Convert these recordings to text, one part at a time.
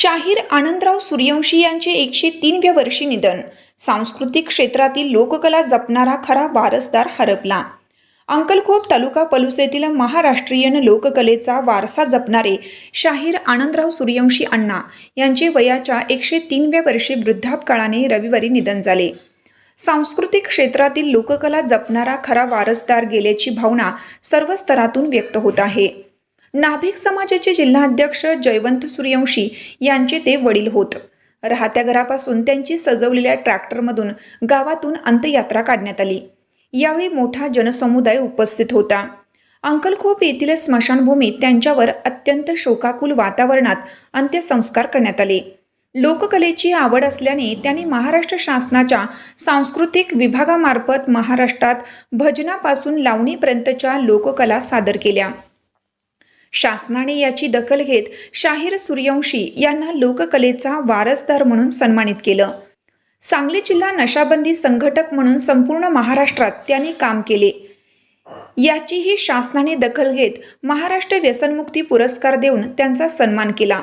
शाहीर आनंदराव सूर्यवंशी यांचे एकशे तीनव्या वर्षी निधन. सांस्कृतिक क्षेत्रातील लोककला जपणारा खरा वारसदार हरपला. अंकलखोप तालुका पलूस येथील महाराष्ट्रीयन लोककलेचा वारसा जपणारे शाहीर आनंदराव सूर्यवंशी अण्णा यांचे वयाच्या एकशे तीनव्या वर्षी वृद्धापकाळाने रविवारी निधन झाले. सांस्कृतिक क्षेत्रातील लोककला जपणारा खरा वारसदार गेल्याची भावना सर्व स्तरातून व्यक्त होत आहे. नाभिक समाजाचे जिल्हाध्यक्ष जयवंत सूर्यवंशी यांचे ते वडील होत. राहत्या घरापासून त्यांची सजवलेल्या ट्रॅक्टरमधून गावातून अंत्ययात्रा काढण्यात आली. यावेळी मोठा जनसमुदाय उपस्थित होता. अंकलखोप येथील स्मशानभूमीत त्यांच्यावर अत्यंत शोकाकुल वातावरणात अंत्यसंस्कार करण्यात आले. लोककलेची आवड असल्याने त्यांनी महाराष्ट्र शासनाच्या सांस्कृतिक विभागामार्फत महाराष्ट्रात भजनापासून लावणीपर्यंतच्या लोककला सादर केल्या. शासनाने याची दखल घेत शाहीर सूर्यवंशी यांना लोककलेचा वारसदार म्हणून सन्मानित केलं. सांगली जिल्हा नशाबंदी संघटक म्हणून संपूर्ण महाराष्ट्रात त्यांनी काम केले. याचीही शासनाने दखल घेत महाराष्ट्र व्यसनमुक्ती पुरस्कार देऊन त्यांचा सन्मान केला.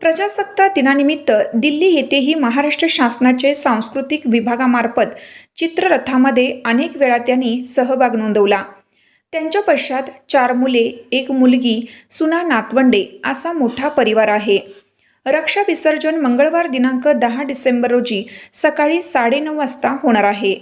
प्रजासत्ताक दिनानिमित्त दिल्ली येथेही महाराष्ट्र शासनाचे सांस्कृतिक विभागामार्फत चित्ररथामध्ये अनेक वेळा त्यांनी सहभाग नोंदवला. त्यांच्या पश्चात चार मुले एक मुलगी सुना नातवंडे असा मोठा परिवार आहे. रक्षा विसर्जन मंगळवार दिनांक दहा डिसेंबर रोजी सकाळी साडेनऊ वाजता होणार आहे.